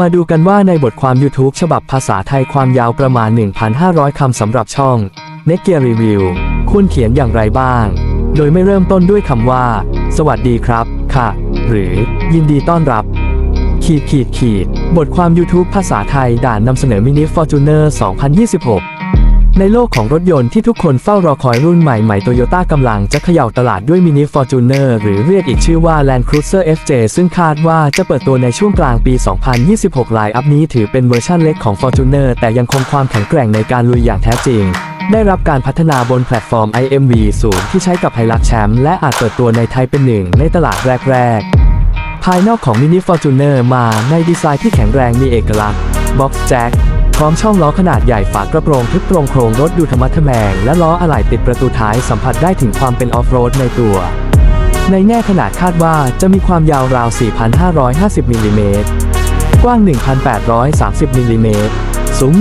มาดูกันว่าในบทความ YouTube ฉบับภาษาไทยความยาวประมาณ 1,500 คำสำหรับช่อง n e t g e a r Review คุณเขียนอย่างไรบ้าง โดยไม่เริ่มต้นด้วยคำว่า สวัสดีครับ ค่ะ หรือ ยินดีต้อนรับ ขีดขีดขีด บทความ YouTube ภาษาไทยด่านนำเสนอ Mini Fortuner 2026 ในโลกของรถยนต์ที่ทุกคนเฝ้ารอคอยรุ่นใหม่ใหม่โตโยต้ากำลังจะเขย่าตลาดด้วย Mini Fortuner หรือเรียกอีกชื่อว่า Land Cruiser FJ ซึ่งคาดว่าจะเปิดตัวในช่วงกลางปี 2026 ไลน์อัพนี้ถือเป็นเวอร์ชันเล็กของ Fortuner แต่ยังคงความแข็งแกร่งในการลุยอย่างแท้จริง ได้รับการพัฒนาบนแพลตฟอร์ม IMV สูงที่ใช้กับไฮลักแชมป์และอาจเปิดตัวในไทยเป็นหนึ่งในตลาดแรก ๆภายนอกของ Mini Fortuner มาในดีไซน์ที่แข็งแรงมีเอกลักษณ์ Box Jack พ ร้อมช่องล้อขนาดใหญ่ฝากระโปรงทึบตรงโครงรถดูธรรมะทแมง และล้ออะไหล่ติดประตูท้ายสัมผัสได้ถึงความเป็นออฟโรดในตัว ในแง่ขนาดคาดว่าจะมีความยาวราว 4,550มิลลิเมตรกว้าง 1,830มิลลิเมตรสูง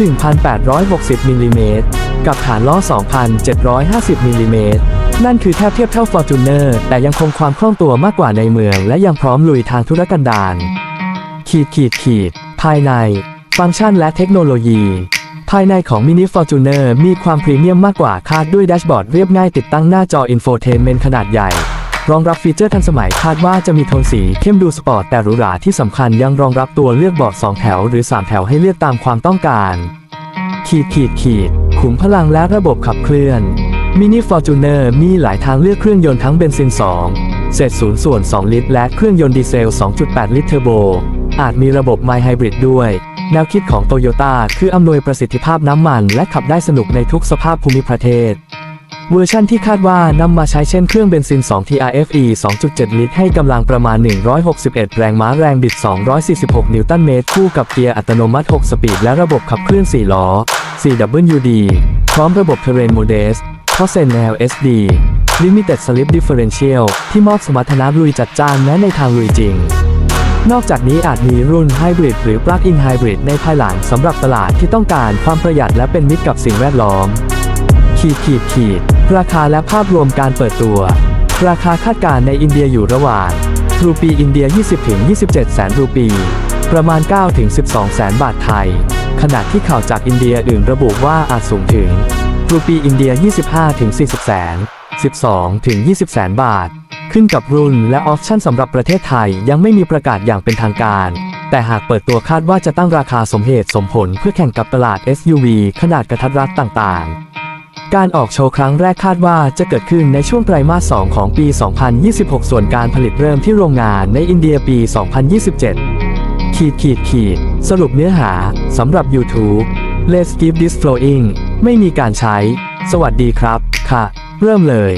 1,860มิลลิเมตรกับฐานล้อ 2,750มิลลิเมตรนั่นคือแทบเทียบเท่า Fortuner แต่ยังคงความคล่องตัวมากกว่าในเมือง และยังพร้อมลุยทางธุรกันดารขีดขีดขีด ภายใน ฟังก์ชันและเทคโนโลยี ภายในของ Mini Fortuner มีความพรีเมียมมากกว่าคาดด้วยแดชบอร์ดเรียบง่ายติดตั้งหน้าจออินโฟเทนเมนต์ขนาดใหญ่ รองรับฟีเจอร์ทันสมัยคาดว่าจะมีโทนสีเข้มดูสปอร์ตแต่หรูหราที่สำคัญยังรองรับตัวเลือกเบาะ2แถวหรือ 3 แถวให้เลือกตามความต้องการ ขีดขีดขีดขุมพลังและระบบขับเคลื่อน Mini Fortuner มีหลายทางเลือกเครื่องยนต์ทั้งเบนซิน 2 เศษศูนย์ส่วน 2 ลิตร และเครื่องยนต์ดีเซล 2.8 ลิตรเทอร์โบ อาจมีระบบ My Hybrid ด้วย แนวคิดของโตโยต้าคืออำนวยประสิทธิภาพน้ำมันและขับได้สนุกในทุกสภาพภูมิประเทศ เวอร์ชั่นที่คาดว่านำมาใช้เช่นเครื่องเบนซิน 2 TRFE 2.7 ลิตร ให้กำลังประมาณ 161 แรงม้าแรงบิด 246 นิวตันเมตร คู่กับเกียร์อัตโนมัติ 6 สปีด และระบบขับเคลื่อน 4 ล้อ 4WD พร้อมระบบ Terrain Modest ท่อเซน LSD Limited Slip Differential ที่มอบสมรรถนะลุยจัดจ้านแม้ในทางลุยจริง นอกจากนี้อาจมีรุ่นไฮบริดหรือ Plug-in Hybrid ในภายหลังสำหรับตลาดที่ต้องการความประหยัดและเป็นมิตรกับสิ่งแวดล้อม ขีดขีดขีด ราคาและภาพรวมการเปิดตัว ราคาคาดการณ์ในอินเดียอยู่ระหว่างรูปีอินเดีย 20-27 แสนรูปี ประมาณ 9-12 แสนบาทไทย ขณะที่ข่าวจากอินเดียอื่นระบุว่าอาจสูงถึงรูปีอินเดีย 25-40 แสน 12-20 แสนบาท ขึ้นกับรุ่นและออปชั่นสำหรับประเทศไทยยังไม่มีประกาศอย่างเป็นทางการ แต่หากเปิดตัวคาดว่าจะตั้งราคาสมเหตุสมผลเพื่อแข่งกับตลาด SUV ขนาดกระทัดรัดต่างๆ การออกโชว์ครั้งแรกคาดว่าจะเกิดขึ้นในช่วงไตรมาส 2 ของปี 2026 ส่วนการผลิตเริ่มที่โรงงานในอินเดียปี 2027 ขีดขีดขีด สรุปเนื้อหาสำหรับ YouTube Let's keep this flowing ไม่มีการใช้ สวัสดีครับ ค่ะ เริ่มเลย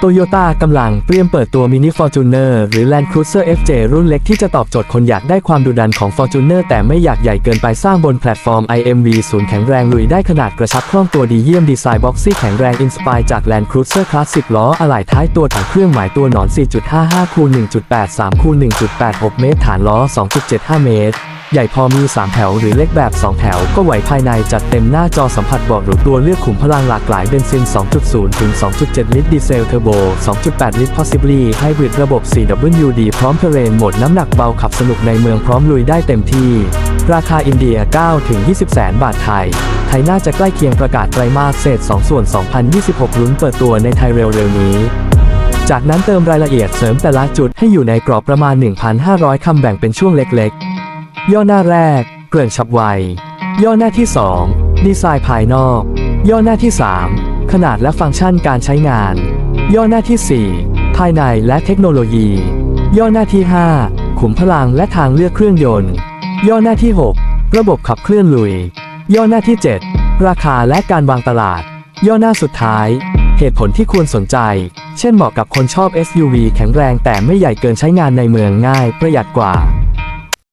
โตโยต้ากำลังเตรียมเปิดตัว Mini Fortuner หรือ Land Cruiser FJ รุ่นเล็กที่จะตอบโจทย์คนอยากได้ความดุดันของ Fortuner แต่ไม่อยากใหญ่เกินไปสร้างบนแพลตฟอร์ม IMV ศูนย์แข็งแรงลุยได้ขนาดกระชับคล่องตัวดีเยี่ยมดีไซน์บ็อกซี่แข็งแรงอินสปายจาก Land Cruiser Classic ล้ออะไหล่ท้ายตัวถังเครื่องหมายตัวหนอน 4.55คูณ1.83คูณ1.86 เมตร ฐานล้อ 2.75 เมตร ใหญ่พอมี 3 แถวหรือเล็กแบบ 2 แถว ก็ไหวภายในจัดเต็มหน้าจอสัมผัสเบาะหรือตัวเลือกขุมพลังหลากหลายเบนซิน 2.0 ถึง 2.7 ลิตรดีเซลเทอร์โบ 2.8 ลิตร Possibly Hybrid ระบบ 4WD พร้อมเทเรนโหมดน้ำหนักเบาขับสนุกในเมืองพร้อมลุยได้เต็มที่ ราคาอินเดีย 9 ถึง 20 แสนบาทไทย ไทยน่าจะใกล้เคียงประกาศไตรมาสเศษ 2 ส่วน 2026 ลุ้นเปิดตัวในไทยเร็วๆนี้จากนั้นเติมรายละเอียดเสริมแต่ละจุดให้อยู่ในกรอบประมาณ 1,500 คำแบ่งเป็นช่วงเล็ก ๆ ย่อหน้าแรก เกริ่นฉับไว ย่อหน้าที่ 2 ดีไซน์ภายนอก ย่อหน้าที่ 3 ขนาดและฟังก์ชันการใช้งาน ย่อหน้าที่ 4 ภายในและเทคโนโลยี ย่อหน้าที่ 5 ขุมพลังและทางเลือกเครื่องยนต์ ย่อหน้าที่ 6 ระบบขับเคลื่อนลุย ย่อหน้าที่ 7 ราคาและการวางตลาด ย่อหน้าสุดท้าย เหตุผลที่ควรสนใจ เช่นเหมาะกับคนชอบ SUV แข็งแรงแต่ไม่ใหญ่เกินใช้งานในเมืองง่ายประหยัดกว่า